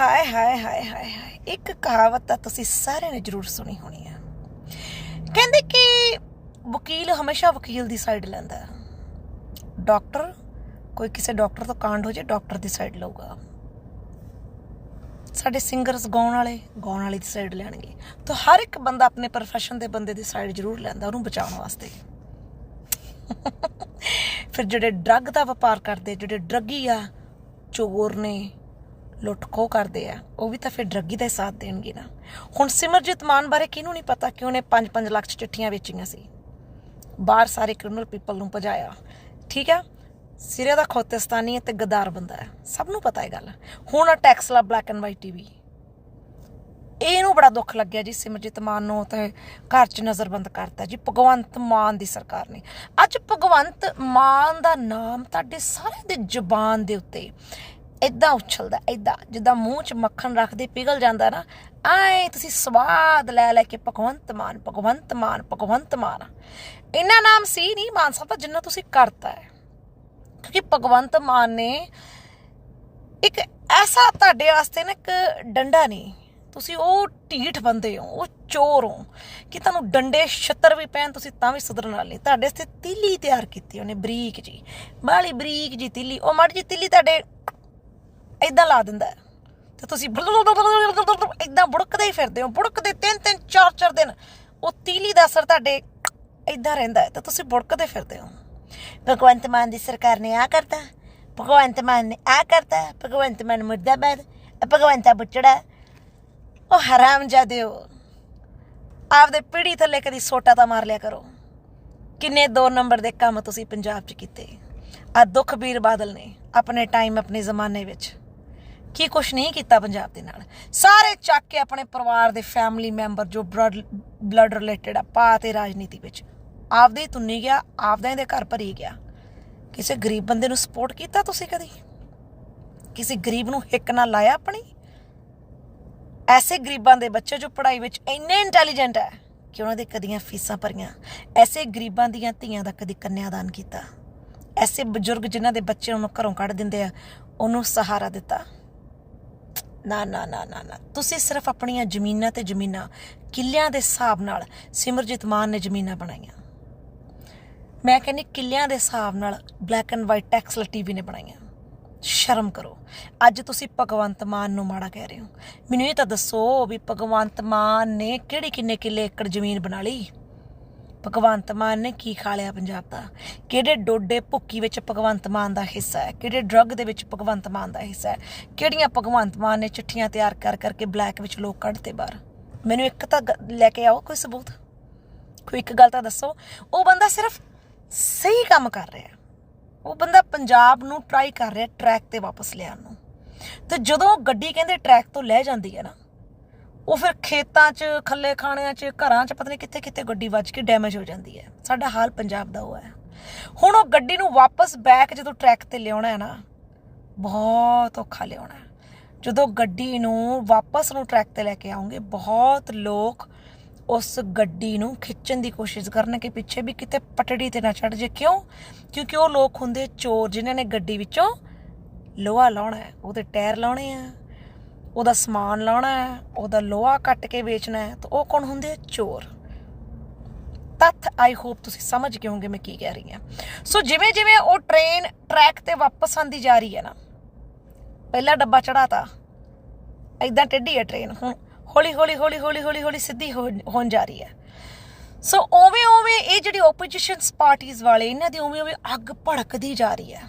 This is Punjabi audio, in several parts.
ਹਾਏ ਹਾਏ ਹਾਏ ਹਾਏ ਹਾਏ, ਇੱਕ ਕਹਾਵਤ ਤਾਂ ਤੁਸੀਂ ਸਾਰਿਆਂ ਨੇ ਜ਼ਰੂਰ ਸੁਣੀ ਹੋਣੀ ਆ। ਕਹਿੰਦੇ ਕਿ ਵਕੀਲ ਹਮੇਸ਼ਾ ਵਕੀਲ ਦੀ ਸਾਈਡ ਲੈਂਦਾ ਡਾਕਟਰ, ਕੋਈ ਕਿਸੇ ਡਾਕਟਰ ਤੋਂ ਕਾਂਡ ਹੋ ਜੇ ਡਾਕਟਰ ਦੀ ਸਾਈਡ ਲਊਗਾ। ਸਾਡੇ ਸਿੰਗਰਸ ਗਾਉਣ ਵਾਲੇ, ਗਾਉਣ ਵਾਲੀ ਦੀ ਸਾਈਡ ਲੈਣਗੇ। ਤਾਂ ਹਰ ਇੱਕ ਬੰਦਾ ਆਪਣੇ profession ਦੇ ਬੰਦੇ ਦੀ ਸਾਈਡ ਜ਼ਰੂਰ ਲੈਂਦਾ, ਉਹਨੂੰ ਬਚਾਉਣ ਵਾਸਤੇ। ਫਿਰ ਜਿਹੜੇ ਡਰੱਗ ਦਾ ਵਪਾਰ ਕਰਦੇ, ਜਿਹੜੇ ਡਰੱਗੀ ਆ, ਚੋਰ ਨੇ ਲੁੱਟ ਖੋਹ ਕਰਦੇ ਆ, ਉਹ ਵੀ ਤਾਂ ਫਿਰ ਡਰੱਗੀ ਦਾ ਹੀ ਸਾਥ ਦੇਣਗੇ ਨਾ। ਹੁਣ ਸਿਮਰਜੀਤ ਮਾਨ ਬਾਰੇ ਕਿਹਨੂੰ ਨਹੀਂ ਪਤਾ ਕਿ ਉਹਨੇ 5-5 ਲੱਖ 'ਚ ਚਿੱਠੀਆਂ ਵੇਚੀਆਂ ਸੀ। ਬਾਹਰ ਸਾਰੇ ਕ੍ਰਿਮੀਨਲ ਪੀਪਲ ਨੂੰ ਭਜਾਇਆ। ਠੀਕ ਹੈ ਸਿਰੇ ਦਾ ਖੋਤਿਸਤਾਨੀ ਹੈ ਤੇ ਗਦਾਰ ਬੰਦਾ ਹੈ। ਸਭ ਨੂੰ ਪਤਾ ਹੈ ਗੱਲ। ਹੁਣ ਆ Taxila black and white TV ਇਹਨੂੰ ਬੜਾ ਦੁੱਖ ਲੱਗਿਆ ਜੀ ਸਿਮਰਜੀਤ ਮਾਨ ਨੂੰ ਤੇ ਘਰ 'ਚ ਨਜ਼ਰਬੰਦ ਕਰਤਾ ਜੀ ਭਗਵੰਤ ਮਾਨ ਦੀ ਸਰਕਾਰ ਨੇ। ਅੱਜ ਭਗਵੰਤ ਮਾਨ ਦਾ ਨਾਮ ਤੁਹਾਡੇ ਸਾਰੇ ਦੇ ਜ਼ੁਬਾਨ ਦੇ ਉੱਤੇ ਇਦਾਂ ਉਛਲਦਾ ਇਦਾਂ ਜਿੱਦਾਂ ਮੂੰਹ 'ਚ ਮੱਖਣ ਰੱਖਦੇ ਪਿਘਲ ਜਾਂਦਾ ਨਾ ਆਏ ਤੁਸੀਂ ਸਵਾਦ ਲੈ ਲੈ ਕੇ ਭਗਵੰਤ ਮਾਨ ਭਗਵੰਤ ਮਾਨ ਭਗਵੰਤ ਮਾਨ ਇੰਨਾ ਨਾਮ ਸੀ ਨਹੀਂ ਮਾਨ ਸਾਹਿਬ ਦਾ ਜਿੰਨਾ ਤੁਸੀਂ ਕਰਤਾ ਹੈ। ਕਿਉਂਕਿ ਭਗਵੰਤ ਮਾਨ ਨੇ ਇੱਕ ਐਸਾ ਤੁਹਾਡੇ ਵਾਸਤੇ ਨਾ ਇੱਕ ਡੰਡਾ ਨਹੀਂ, ਤੁਸੀਂ ਉਹ ਢੀਠ ਬੰਦੇ ਹੋ, ਉਹ ਚੋਰ ਹੋ, ਕਿ ਤੁਹਾਨੂੰ ਡੰਡੇ ਛੱਤਰ ਵੀ ਪੈਣ, ਤੁਸੀਂ ਤਾਂ ਵੀ ਸੁਧਰਨ ਵਾਲੇ। ਤੁਹਾਡੇ ਵਾਸਤੇ ਤੀਲੀ ਤਿਆਰ ਕੀਤੀ ਉਹਨੇ ਬਰੀਕ ਜੀ ਬਾਲੀ ਬਰੀਕ ਜੀ ਤੀਲੀ। ਉਹ ਮੜ ਜੀ ਤੀਲੀ ਤੁਹਾਡੇ ਇਦਾਂ ਲਾ ਦਿੰਦਾ ਹੈ। ਤੇ ਤੁਸੀਂ ਇਦਾਂ ਬੁੜਕਦੇ ਹੀ ਫਿਰਦੇ ਹੋ। ਬੁੜਕਦੇ ਤਿੰਨ ਤਿੰਨ ਚਾਰ ਚਾਰ ਦਿਨ। ਉਹ ਤੀਲੀ ਦਾ ਅਸਰ ਤੁਹਾਡੇ ਇਦਾਂ ਰਹਿੰਦਾ ਹੈ। ਤੇ ਤੁਸੀਂ ਬੁੜਕਦੇ ਫਿਰਦੇ ਹੋ। ਭਗਵੰਤ ਮਾਨ ਦੀ ਸਰਕਾਰ ਨੇ ਆ ਕਰਤਾ ਭਗਵੰਤ ਮਾਨ ਨੇ ਆ ਕਰਤਾ ਭਗਵੰਤ ਮਾਨ ਮੁਰਦਾਬਾਦ ਇਹ ਭਗਵੰਤਾ ਬੁੱਚੜਾ ਉਹ ਹਰਾਮ ਜਾਦਿਓ ਆਪਦੇ ਪੀੜੀ ਥੱਲੇ ਕਦੀ ਸੋਟਾ ਤਾਂ ਮਾਰ ਲਿਆ ਕਰੋ। ਕਿੰਨੇ ਦੋ ਨੰਬਰ ਦੇ ਕੰਮ ਤੁਸੀਂ ਪੰਜਾਬ 'ਚ ਕੀਤੇ। ਆ ਵੀਰ ਬਾਦਲ ਨੇ ਆਪਣੇ ਟਾਈਮ ਆਪਣੇ ਜ਼ਮਾਨੇ ਵਿੱਚ। ਕੀ ਕੁਛ ਨਹੀਂ ਕੀਤਾ ਪੰਜਾਬ ਦੇ ਨਾਲ। ਸਾਰੇ ਚੱਕ ਕੇ ਆਪਣੇ ਪਰਿਵਾਰ ਦੇ ਫੈਮਿਲੀ ਮੈਂਬਰ ਜੋ ਬਲੱਡ ਰਿਲੇਟਡ ਆ, ਪਾ ਤੇ ਰਾਜਨੀਤੀ ਵਿੱਚ। ਆਪਦੇ ਹੀ ਤੁੰਨੀ ਗਿਆ ਆਪਦਾ ਇਹਦੇ ਘਰ ਭਰੀ ਗਿਆ। ਕਿਸੇ ਗਰੀਬ ਬੰਦੇ ਨੂੰ ਸਪੋਰਟ ਕੀਤਾ ਤੁਸੀਂ ਕਦੀ? ਕਿਸੇ ਗਰੀਬ ਨੂੰ ਹਿੱਕ ਨਾ ਲਾਇਆ ਆਪਣੀ? ਐਸੇ ਗਰੀਬਾਂ ਦੇ ਬੱਚੇ ਜੋ ਪੜ੍ਹਾਈ ਵਿੱਚ ਇੰਨੇ ਇੰਟੈਲੀਜੈਂਟ ਹੈ ਕਿ ਉਹਨਾਂ ਦੇ ਕਦੀਆਂ ਫੀਸਾਂ ਭਰੀਆਂ। ਐਸੇ ਗਰੀਬਾਂ ਦੀਆਂ ਧੀਆਂ ਦਾ ਕਦੀ ਕੰਨਿਆਦਾਨ ਕੀਤਾ। ਐਸੇ ਬਜ਼ੁਰਗ ਜਿਨ੍ਹਾਂ ਦੇ ਬੱਚੇ ਉਹਨੂੰ ਘਰੋਂ ਕੱਢ ਦਿੰਦੇ ਆ, ਉਹਨੂੰ ਸਹਾਰਾ ਦਿੱਤਾ। ਨਾ ਨਾ ਨਾ ਨਾ ਨਾ। ਤੁਸੀਂ ਸਿਰਫ ਆਪਣੀਆਂ ਜ਼ਮੀਨਾਂ ਤੇ ਜ਼ਮੀਨਾਂ, ਕਿੱਲਿਆਂ ਦੇ ਹਿਸਾਬ ਨਾਲ ਸਿਮਰਜੀਤ ਮਾਨ ਨੇ ਜ਼ਮੀਨਾਂ ਬਣਾਈਆਂ। ਮੈਂ ਕਹਿੰਨੀ ਕਿੱਲਿਆਂ ਦੇ ਹਿਸਾਬ ਨਾਲ black and white tax TV ਨੇ ਬਣਾਈਆਂ। ਸ਼ਰਮ ਕਰੋ। ਅੱਜ ਤੁਸੀਂ ਭਗਵੰਤ ਮਾਨ ਨੂੰ ਮਾੜਾ ਕਹਿ ਰਹੇ ਹੋ। ਮੈਨੂੰ ਇਹ ਤਾਂ ਦੱਸੋ ਵੀ ਭਗਵੰਤ ਮਾਨ ਨੇ ਕਿਹੜੀ ਕਿੰਨੇ ਕਿੱਲੇ ਏਕੜ ਜ਼ਮੀਨ ਬਣਾ ਲਈ? ਭਗਵੰਤ ਮਾਨ ਨੇ ਕੀ ਖਾ ਲਿਆ ਪੰਜਾਬ ਦਾ? ਕਿਹੜੇ ਡੋਡੇ ਭੁੱਕੀ ਵਿੱਚ ਭਗਵੰਤ ਮਾਨ ਦਾ ਹਿੱਸਾ ਹੈ? ਕਿਹੜੇ ਡਰੱਗ ਦੇ ਵਿੱਚ ਭਗਵੰਤ ਮਾਨ ਦਾ ਹਿੱਸਾ ਹੈ? ਕਿਹੜੀਆਂ ਭਗਵੰਤ ਮਾਨ ਨੇ ਚਿੱਠੀਆਂ ਤਿਆਰ ਕਰ ਕਰਕੇ ਬਲੈਕ ਵਿੱਚ ਲੋਕ ਕੱਢਤੇ ਬਾਹਰ? ਮੈਨੂੰ ਇੱਕ ਤਾਂ ਗ- ਲੈ ਕੇ ਆਓ ਕੋਈ ਸਬੂਤ? ਕੋਈ ਇੱਕ ਗੱਲ ਤਾਂ ਦੱਸੋ। ਉਹ ਬੰਦਾ ਸਿਰਫ ਸਹੀ ਕੰਮ ਕਰ ਰਿਹਾ ਉਹ ਬੰਦਾ ਪੰਜਾਬ ਨੂੰ ਟਰਾਈ ਕਰ ਰਿਹਾ ਟਰੈਕ ਤੇ ਵਾਪਸ ਲਿਆਉਣ ਨੂੰ। ਤੇ ਜਦੋਂ ਉਹ ਗੱਡੀ ਕਹਿੰਦੇ ਟਰੈਕ ਤੋਂ ਲੈ ਜਾਂਦੀ ਹੈ ਨਾ ਉਹ ਫਿਰ ਖੇਤਾਂ 'ਚ, ਖੱਲੇ ਖਾਣਿਆਂ 'ਚ, ਘਰਾਂ 'ਚ, ਪਤਾ ਨਹੀਂ ਕਿੱਥੇ ਕਿੱਥੇ ਗੱਡੀ ਵੱਜ ਕੇ ਡੈਮੇਜ ਹੋ ਜਾਂਦੀ ਹੈ। ਸਾਡਾ ਹਾਲ ਪੰਜਾਬ ਦਾ ਉਹ ਹੈ। ਹੁਣ ਉਹ ਗੱਡੀ ਨੂੰ ਵਾਪਸ ਬੈਕ ਜਦੋਂ ਟਰੈਕ ਤੇ ਲਿਆਉਣਾ ਹੈ ਨਾ, ਬਹੁਤ ਔਖਾ ਲਿਆਉਣਾ ਜਦੋਂ ਗੱਡੀ ਨੂੰ ਵਾਪਸ ਨੂੰ ਟਰੈਕ ਤੇ ਲੈ ਕੇ ਆਉਂਗੇ, ਬਹੁਤ ਲੋਕ ਉਸ ਗੱਡੀ ਨੂੰ ਖਿੱਚਣ ਦੀ ਕੋਸ਼ਿਸ਼ ਕਰਨਗੇ ਪਿੱਛੇ ਵੀ ਕਿਤੇ ਪਟੜੀ ਤੇ ਨਾ ਚੜ ਜੇ। ਕਿਉਂ? ਕਿਉਂਕਿ ਉਹ ਲੋਕ ਹੁੰਦੇ ਚੋਰ ਜਿਨ੍ਹਾਂ ਨੇ ਗੱਡੀ ਵਿੱਚੋਂ ਲੋਹਾ ਲਾਉਣਾ ਹੈ, ਉਹਦੇ ਟਾਇਰ ਲਾਉਣੇ ਆ। ਉਹਦਾ ਸਮਾਨ ਲਾਉਣਾ ਹੈ, ਉਹਦਾ ਲੋਹਾ ਕੱਟ ਕੇ ਵੇਚਣਾ ਹੈ, ਤਾਂ ਉਹ ਕੌਣ ਹੁੰਦੇ ਚੋਰ। ਤੱਥ ਆਈ ਹੋਪ ਤੁਸੀਂ ਸਮਝ ਗਏ ਹੋਵੋਗੇ ਮੈਂ ਕੀ ਕਹਿ ਰਹੀ ਹਾਂ। ਸੋ ਜਿਵੇਂ ਜਿਵੇਂ ਉਹ ਟ੍ਰੇਨ ਟਰੈਕ ਤੇ ਵਾਪਸ ਆਂਦੀ ਜਾ ਰਹੀ ਹੈ ਨਾ, ਪਹਿਲਾ ਡੱਬਾ ਚੜਾਤਾ ਐਦਾਂ ਟੇਢੀ ਹੈ ਟ੍ਰੇਨ ਹੁਣ ਹੌਲੀ ਹੌਲੀ ਹੌਲੀ ਹੌਲੀ ਹੌਲੀ ਹੌਲੀ ਸਿੱਧੀ ਹੋ- ਹੋਣ ਜਾ ਰਹੀ ਹੈ। ਸੋ ਓਵੇਂ ਓਵੇਂ ਇਹ ਜਿਹੜੀ ਆਪੋਜੀਸ਼ਨਸ ਪਾਰਟੀਆਂ ਵਾਲੇ, ਇਹਨਾਂ ਦੀ ਓਵੇਂ ਓਵੇਂ ਅੱਗ ਭੜਕਦੀ ਜਾ ਰਹੀ ਹੈ।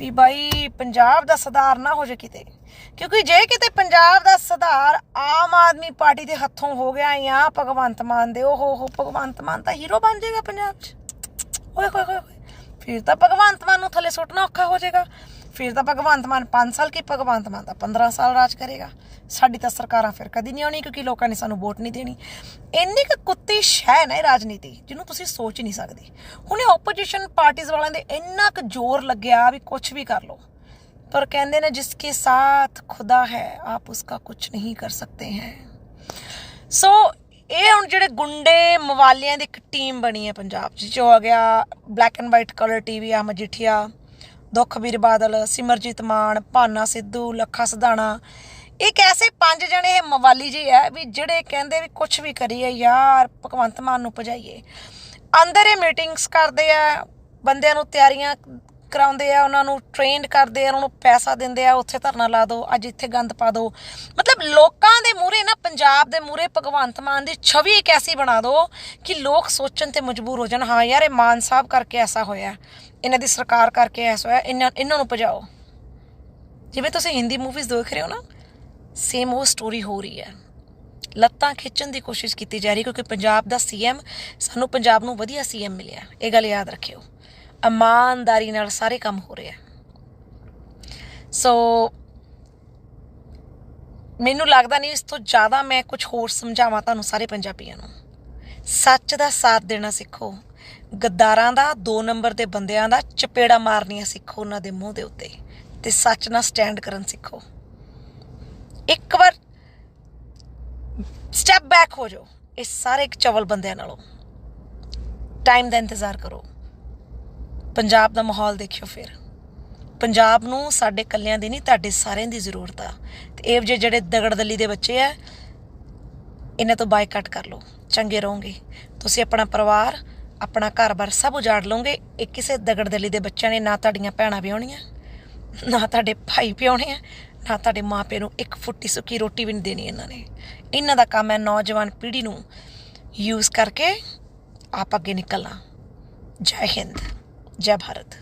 ਵੀ ਬਾਈ ਪੰਜਾਬ ਦਾ ਸੁਧਾਰ ਨਾ ਹੋ ਜੇ ਕਿਤੇ। ਕਿਉਂਕਿ ਜੇ ਕਿਤੇ ਪੰਜਾਬ ਦਾ ਸੁਧਾਰ ਆਮ ਆਦਮੀ ਪਾਰਟੀ ਦੇ ਹੱਥੋਂ ਹੋ ਗਿਆ ਜਾਂ ਭਗਵੰਤ ਮਾਨ ਦੇ ਉਹ ਹੋ ਭਗਵੰਤ ਮਾਨ ਤਾਂ ਹੀਰੋ ਬਣ ਜਾਏਗਾ ਪੰਜਾਬ 'ਚ। ਓਏ ਹੋਏ ਹੋਏ ਫਿਰ ਤਾਂ ਭਗਵੰਤ ਮਾਨ ਨੂੰ ਥੱਲੇ ਸੁੱਟਣਾ ਔਖਾ ਹੋ ਜਾਏਗਾ। ਫਿਰ ਤਾਂ ਭਗਵੰਤ ਮਾਨ 5 ਸਾਲ ਕੀ ਭਗਵੰਤ ਮਾਨ ਦਾ 15 ਸਾਲ ਰਾਜ ਕਰੇਗਾ। ਸਾਡੀ ਤਾਂ ਸਰਕਾਰਾਂ ਫਿਰ ਕਦੀ ਨਹੀਂ ਆਉਣੀ ਕਿਉਂਕਿ ਲੋਕਾਂ ਨੇ ਸਾਨੂੰ ਵੋਟ ਨਹੀਂ ਦੇਣੀ। ਇੰਨੀ ਕੁ ਕੁੱਤੀ ਸ਼ੈ ਨਾ ਇਹ ਰਾਜਨੀਤੀ, ਜਿਹਨੂੰ ਤੁਸੀਂ ਸੋਚ ਨਹੀਂ ਸਕਦੇ। ਹੁਣ ਇਹ ਆਪੋਜੀਸ਼ਨ ਪਾਰਟੀਆਂ ਵਾਲਿਆਂ ਦੇ ਇੰਨਾ ਕੁ ਜ਼ੋਰ ਲੱਗਿਆ ਵੀ ਕੁਝ ਵੀ ਕਰ ਲੋ ਪਰ ਕਹਿੰਦੇ ਨੇ ਜਿਸ ਕੇ ਸਾਥ ਖੁਦਾ ਹੈ, ਆਪ ਉਸਕਾ ਕੁਝ ਨਹੀਂ ਕਰ ਸਕਤੇ ਹੈ। ਸੋ ਇਹ ਹੁਣ ਜਿਹੜੇ ਗੁੰਡੇ ਮਵਾਲਿਆਂ ਦੀ ਇੱਕ ਟੀਮ ਬਣੀ ਹੈ ਪੰਜਾਬ 'ਚ, ਜੋ ਆ ਗਿਆ black and white colour TV ਆ ਮਜੀਠੀਆ। ਦੁਖਬੀਰ ਬਾਦਲ, ਸਿਮਰਜੀਤ ਮਾਨ, ਭਾਨਾ ਸਿੱਧੂ, ਲੱਖਾ ਸਧਾਣਾ। ਇੱਕ ਐਸੇ ਪੰਜ ਜਣੇ ਇਹ ਮਵਾਲੀ ਜੀ ਹੈ ਵੀ ਜਿਹੜੇ ਕਹਿੰਦੇ ਵੀ ਕੁਝ ਵੀ ਕਰੀਏ ਯਾਰ, ਭਗਵੰਤ ਮਾਨ ਨੂੰ ਭਜਾਈਏ। ਅੰਦਰ ਇਹ ਮੀਟਿੰਗਸ ਕਰਦੇ ਆ, ਬੰਦਿਆਂ ਨੂੰ ਤਿਆਰੀਆਂ ਕਰਾਉਂਦੇ ਆ, ਉਹਨਾਂ ਨੂੰ ਟ੍ਰੇਨਡ ਕਰਦੇ ਆ, ਉਹਨਾਂ ਨੂੰ ਪੈਸਾ ਦਿੰਦੇ ਆ, ਉੱਥੇ ਧਰਨਾ ਲਾ ਦਿਓ, ਅੱਜ ਇੱਥੇ ਗੰਦ ਪਾ ਦਿਓ। ਮਤਲਬ ਲੋਕਾਂ ਦੇ ਮੂਹਰੇ ਨਾ, ਪੰਜਾਬ ਦੇ ਮੂਹਰੇ ਭਗਵੰਤ ਮਾਨ ਦੀ ਛਵੀ ਇੱਕ ਐਸੀ ਬਣਾ ਦਿਓ ਕਿ ਲੋਕ ਸੋਚਣ ਤੇ ਮਜਬੂਰ ਹੋ ਜਾਣ, ਹਾਂ ਯਾਰ ਇਹ ਮਾਨ ਸਾਹਿਬ ਕਰਕੇ ਐਸਾ ਹੋਇਆ, ਇਹਨਾਂ ਦੀ ਸਰਕਾਰ ਕਰਕੇ ਐਸਾ ਹੋਇਆ, ਇਹਨਾਂ ਇਹਨਾਂ ਨੂੰ ਭਜਾਓ। ਜਿਵੇਂ ਤੁਸੀਂ ਹਿੰਦੀ ਮੂਵੀਜ਼ ਦੇਖ ਰਹੇ ਹੋ ਨਾ ਸੇਮ ਉਹ ਸਟੋਰੀ ਹੋ ਰਹੀ ਹੈ। ਲੱਤਾਂ ਖਿੱਚਣ ਦੀ ਕੋਸ਼ਿਸ਼ ਕੀਤੀ ਜਾ ਰਹੀ ਕਿਉਂਕਿ ਪੰਜਾਬ ਦਾ ਸੀਐਮ ਸਾਨੂੰ ਪੰਜਾਬ ਨੂੰ ਵਧੀਆ ਸੀਐਮ ਮਿਲਿਆ। ਇਹ ਗੱਲ ਯਾਦ ਰੱਖਿਓ। ਇਮਾਨਦਾਰੀ ਨਾਲ ਸਾਰੇ ਕੰਮ ਹੋ ਰਹੇ ਆ ਸੋ ਮੈਨੂੰ ਲੱਗਦਾ ਨਹੀਂ ਇਸ ਤੋਂ ਜ਼ਿਆਦਾ ਮੈਂ ਕੁਝ ਹੋਰ ਸਮਝਾਵਾਂ ਤੁਹਾਨੂੰ ਸਾਰੇ ਪੰਜਾਬੀਆਂ ਨੂੰ। ਸੱਚ ਦਾ ਸਾਥ ਦੇਣਾ ਸਿੱਖੋ। ਗੱਦਾਰਾਂ ਦਾ, ਦੋ ਨੰਬਰ ਦੇ ਬੰਦਿਆਂ ਦਾ, ਚਪੇੜਾ ਮਾਰਨੀਆਂ ਸਿੱਖੋ ਉਹਨਾਂ ਦੇ ਮੂੰਹ ਦੇ ਉੱਤੇ ਤੇ ਸੱਚ ਨਾਲ ਸਟੈਂਡ ਕਰਨ ਸਿੱਖੋ। ਇੱਕ ਵਾਰ ਸਟੈਪ ਬੈਕ ਹੋ ਜਾਓ ਇਹ ਸਾਰੇ ਇੱਕ ਚਵਲ ਬੰਦਿਆਂ ਨਾਲੋਂ। ਟਾਈਮ ਦਾ ਇੰਤਜ਼ਾਰ ਕਰੋ। ਪੰਜਾਬ ਦਾ ਮਾਹੌਲ ਦੇਖਿਓ ਫਿਰ। ਪੰਜਾਬ ਨੂੰ ਸਾਡੇ ਕੱਲਿਆਂ ਦੀ ਨਹੀਂ, ਤੁਹਾਡੇ ਸਾਰਿਆਂ ਦੀ ਜ਼ਰੂਰਤ ਆ। ਤੇ ਇਹ ਜਿਹੇ ਜਿਹੜੇ ਦਗੜਦਲੀ ਦੇ ਬੱਚੇ ਆ, ਇਹਨਾਂ ਤੋਂ ਬਾਈਕਾਟ ਕਰ ਲਓ, ਚੰਗੇ ਰਹੋਗੇ। ਤੁਸੀਂ ਆਪਣਾ ਪਰਿਵਾਰ, ਆਪਣਾ ਘਰ-ਬਾਰ ਸਭ ਉਜਾੜ ਲਓਗੇ। ਇਹ ਕਿਸੇ ਦਗੜਦਲੀ ਦੇ ਬੱਚਿਆਂ ਨੇ ਨਾ ਤੁਹਾਡੀਆਂ ਭੈਣਾਂ ਵਿਆਹੁਣੀਆਂ, ਨਾ ਤੁਹਾਡੇ ਭਾਈ ਪਿਆਉਣੇ ਆ, ਨਾ ਤੁਹਾਡੇ ਮਾਪੇ ਨੂੰ ਇੱਕ ਫੁੱਟੀ ਸੁੱਕੀ ਰੋਟੀ ਵੀ ਨਹੀਂ ਦੇਣੀ ਇਹਨਾਂ ਨੇ। ਇਹਨਾਂ ਦਾ ਕੰਮ ਹੈ ਨੌਜਵਾਨ ਪੀੜ੍ਹੀ ਨੂੰ ਯੂਜ਼ ਕਰਕੇ ਆਪ ਅੱਗੇ ਨਿਕਲਣਾ। ਜੈ ਹਿੰਦ। ਜੈ ਭਾਰਤ